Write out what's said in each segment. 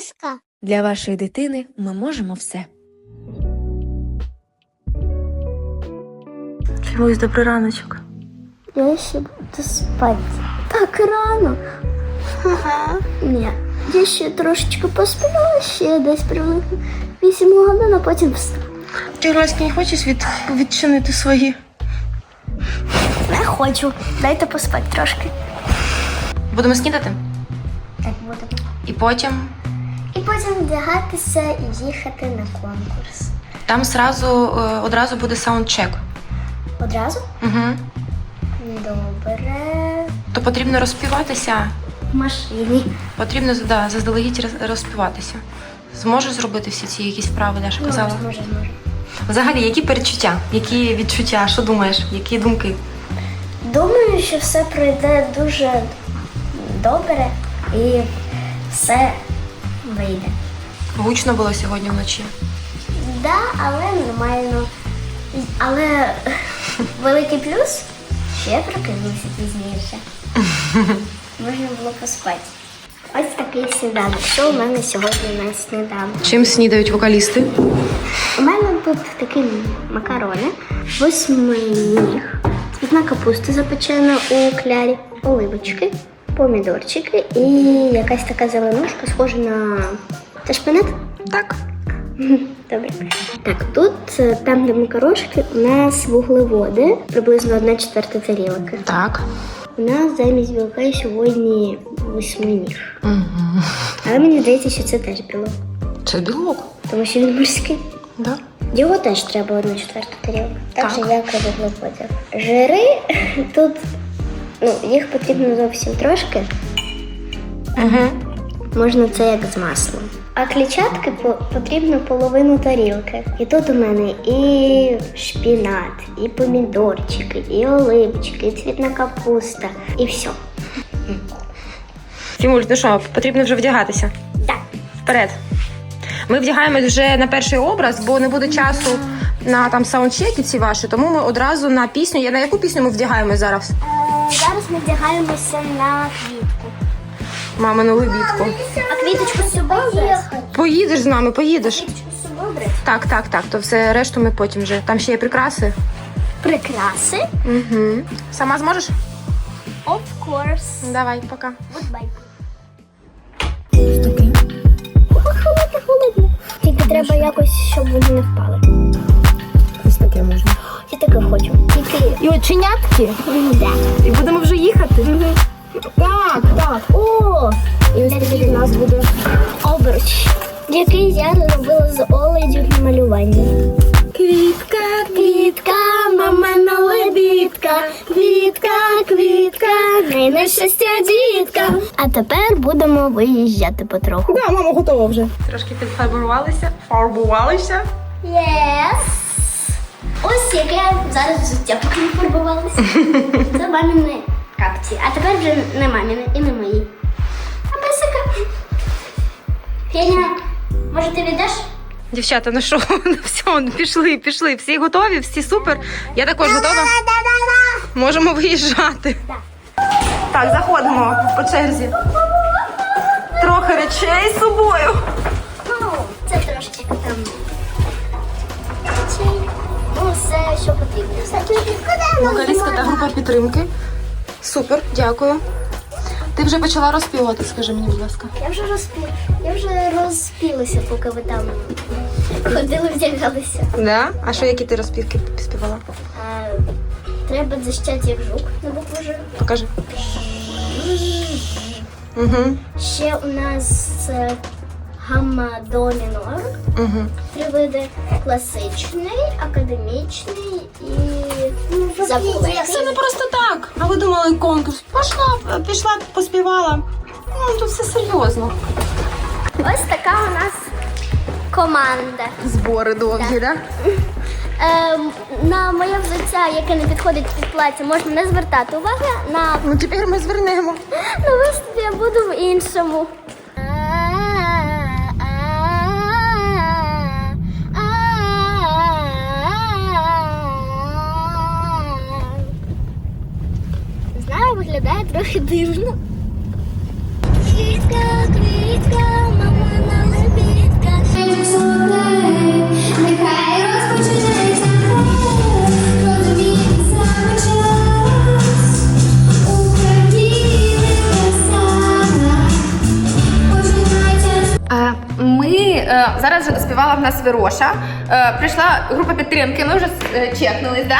казка. Для вашої дитини ми можемо все. Чомусь добрий раночок. Я ще буду спати. Так рано. Ні. Я ще трошечки посплю, ще десь приблизно 8 годин, а потім встану. Ти, Гласька, не хочеш від... відчинити свої? Не хочу. Дайте поспати трошки. Будемо снідати? Так буде. І потім І потім вдягатися і їхати на конкурс. там сразу, е, одразу буде саундчек. Одразу? Угу. Добре. То потрібно розпіватися. В машині. Потрібно да, заздалегідь роз- розпіватися. Зможеш зробити всі ці якісь вправи, Даша казала? Може, може. Взагалі, які перечуття, які відчуття, що думаєш, які думки? Думаю, що все пройде дуже добре і все вийде. Гучно було сьогодні вночі. Да, але нормально. Але великий плюс, що я прокинулася пізніше. Можна було поспати. Ось такий сніданок. Що у мене сьогодні на сніданок? Чим снідають вокалісти? У мене тут такі макарони, восьминіг, цвітна капуста запечена у клярі, оливочки, помідорчики і якась така зеленушка, схожа на Це шпинат? Так. Добре. Так, тут там, де макарошки, у нас вуглеводи, приблизно 1 четверта тарілки. Так. У нас замість білка сьогодні восьминіг. Угу. Але мені здається, що це теж білок, Це білок. тому що він морський. Да? Його теж треба одну четверту тарілку. Так Так. же, як і вуглеводів. Жири тут ну, їх потрібно зовсім трошки. Угу. Можна це як з маслом. А клітчатки по- потрібно половину тарілки. І тут у мене і шпінат, і помідорчики, і оливчики, і цвітна капуста, і все. Тімуль, ну що, потрібно вже вдягатися. Так. Вперед. Ми вдягаємось вже на перший образ, бо не буде часу на там саундчеки ці ваші, тому ми одразу на пісню. Я на яку пісню ми вдягаємось зараз? Ми вдягаємося на квітку. Мамину лебідку. А квіточку з собою брати? Поїдеш з нами, поїдеш. Квіточку з собою брати? Так, так, так. То все решту ми потім вже. Там ще є прикраси. Прикраси. Угу. Сама зможеш? Of course. Давай, пока. Goodbye. Холодно, холодно. Тільки треба якось, щоб вони не впали. Ось таке можна. Я таке хочу. Тільки І оченятки. да. І будемо вже їхати. Так, так. О! І ось такий у нас буде обруч, який я робила з оледю на малювання. Квітка, Квітка, мамина лебідка, квітка, квітка, найне щастя дітка. А тепер будемо виїжджати потроху. Да, мама готова вже. Трошки підфарбувалися, фарбувалися. Єс! Ось яке зараз взуття, поки не фарбувалися. Це маміни капці. А тепер вже не маміни і не мої. А песика. Феня, може ти віддаш? Дівчата, ну що, ну все, пішли, пішли. Всі готові, всі супер. Я також готова. Можемо виїжджати. Так, заходимо по черзі. Трохи речей з собою. Ну, це трошечки там. Чи- Ну, що потрібно. Вокалістка та група підтримки. Супер, дякую. Ти вже почала розпівати, скажи мені, будь ласка. Я вже розпі... Я вже розпілася, поки ви там ходили, вдягалися. Да? А що, які ти розпівки співала? Треба защати як жук на букву Ж. Покажи. Угу, Ще у нас е, гамма до мінор. угу. Три види класичний, академічний і забули. Це не просто так. А ви думали конкурс? Пішла, пішла, поспівала. Ну, тут все серйозно. Ось така у нас команда. Збори довгі, да? Ем, на моє взуття, яке не підходить під плаття, можна не звертати уваги. На Ну тепер ми звернемо. на виступі я буду в іншому. Трохи дивно. Квітка, квітка, е, зараз вже доспівала в нас Вироша. Е, Прийшла група підтримки, ми вже е, чекнулись, да?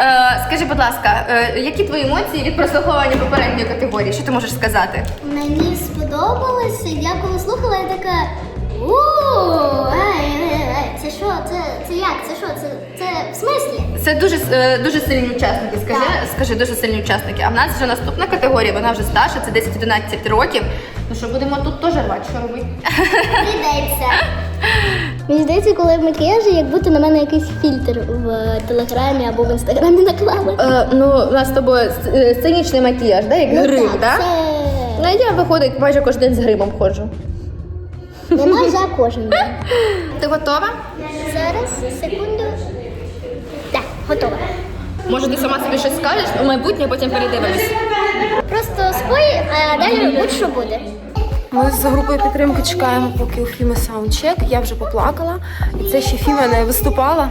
Е, Скажи, будь ласка, е, які твої емоції від прослуховування попередньої категорії? Що ти можеш сказати? Мені сподобалося, я коли слухала, я така. «У, ей, Це що? Це, це як? Це що? Це, це в смислі? Це дуже е, дуже сильні учасники. Скажи, Так. скажи, дуже сильні учасники. А в нас вже наступна категорія, вона вже старша, це 10-11 років. Ну що будемо тут теж рвати, що робити? Прийдеться. Мені здається, коли в макіяжі, як будто на мене якийсь фільтр в е, телеграмі або в інстаграмі наклали. Е, ну, у нас з тобою с- е, сценічний макіяж, да? як грим, так, да? Ну, я виходить, майже кожен день з гримом ходжу. це не майже а кожен день. Ти готова? Зараз, секунду. Так, готова. Може, ти сама собі щось скажеш у майбутнє, а потім передивимось. Просто спой, а далі будь-що буде. Ми з групою підтримки чекаємо, поки у Фіми саундчек. Я вже поплакала. І це ще Фіма не виступала.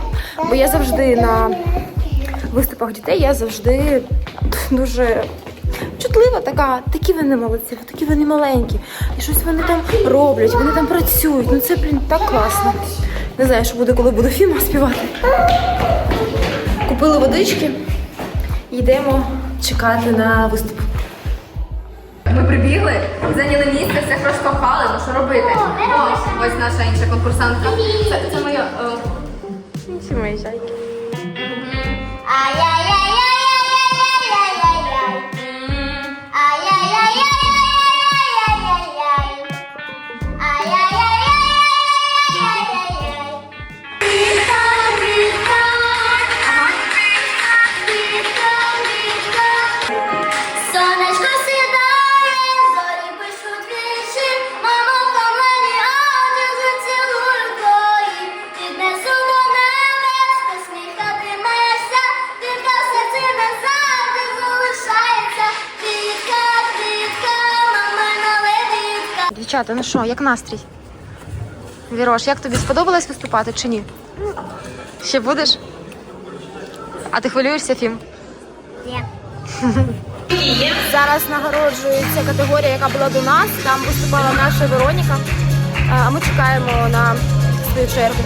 Бо я завжди на виступах дітей, я завжди дуже чутлива така. Такі вони молодці, такі вони маленькі. І щось вони там роблять, вони там працюють. Ну це, блін, так класно. Не знаю, що буде, коли буду Фіма співати. Купили водички, йдемо чекати на виступ. Прибігли, зайняли місце, всіх розкохали, ну що робити? О, ось наша інша конкурсантка. Це, це моя. О... Це мої жайки. Ай-яй-яй-яй-яй-яй-яй-яй. Дівчата, ну що, як настрій? Вірош, як тобі сподобалось виступати чи ні? Ще будеш? А ти хвилюєшся, Фім? Ні. Зараз нагороджується категорія, яка була до нас. Там виступала наша Вероніка. А ми чекаємо на свою чергу.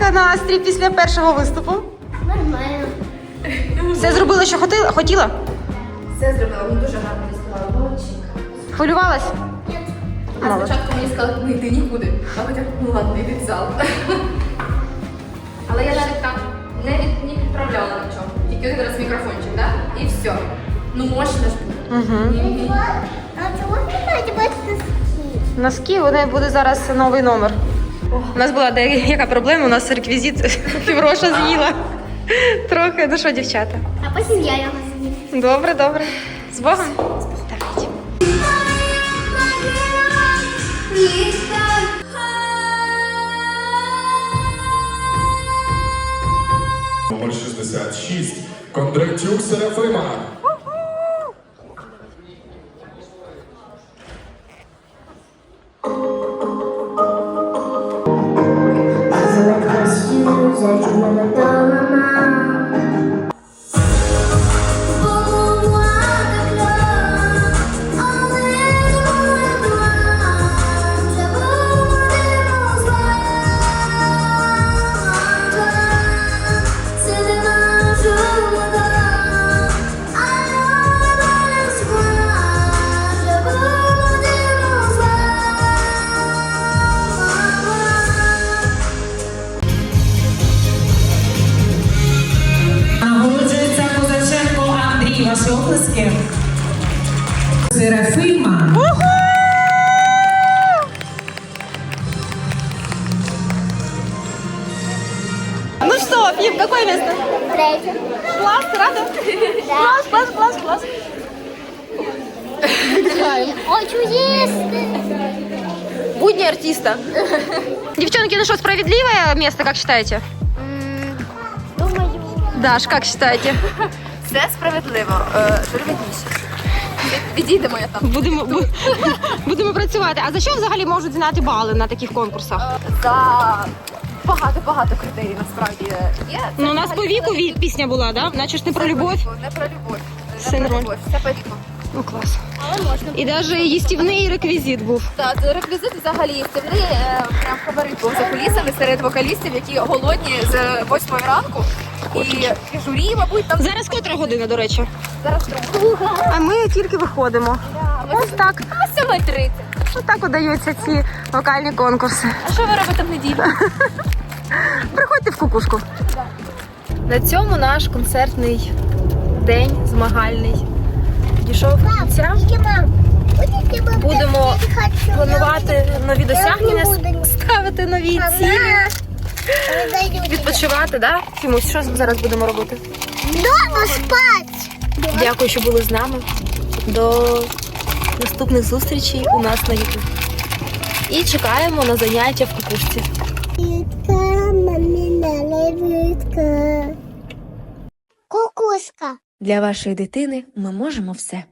Як настрій після першого виступу? Нормально. Все зробила, що хотіла? хотіла? Все зробила, він дуже гарно заспівала. Молодчинка. Хвилювалась? А спочатку мені сказали, не йди нікуди. А потім, ну ладно, йди в зал. Але я навіть там не, від, не відправляла нічого. Тільки один раз мікрофончик, да? І все. Ну мощно ж буде. Угу. А чому ви кажете, бачите Носки, вони буде зараз новий номер. У нас була деяка проблема, у нас реквізит Фівроша з'їла. Трохи, ну що, дівчата? А потім я його з'їм. Добре, добре. З Богом? Так. Номер 66. Кондратюк Серафима. області. Серафима. Ну что, Пим, какое место? Третье. Класс, рада? Да. Класс, класс, класс, класс. О чудесно. Будни артиста. Девчонки, ну что, справедливое место, как считаете? Думаю. Даш, как считаете? Все справедливо. Е, Журвідніше. Відійдемо я там. Будемо, бу- будемо працювати. А за що взагалі можуть знати бали на таких конкурсах? За багато-багато критерій насправді є. Це Ну, у нас по взагалі віку не- ві- пісня була, да? Наче ж не про любов. Не про любов. Все Не про нормально. любов, все по віку. Ну клас. І навіть їстівний реквізит був. Так, це реквізит взагалі стільний, е, прям фаворит був за кулісами серед вокалістів, які голодні з 8 ранку. І, журі, мабуть, там Зараз котра година, до речі. зараз друга. А ми тільки виходимо. Ось так. А 7.30. Ось так удаються ці вокальні конкурси. А що ви робите в неділю? Приходьте в кукушку. На цьому наш концертний день змагальний дійшов кінця. Будемо планувати нові досягнення, ставити нові цілі, відпочивати, да? Фімусь, що зараз будемо робити? Дома спать. Дякую, що були з нами. До наступних зустрічей у нас на YouTube. І чекаємо на заняття в кукушці. Кукушка. Для вашої дитини ми можемо все.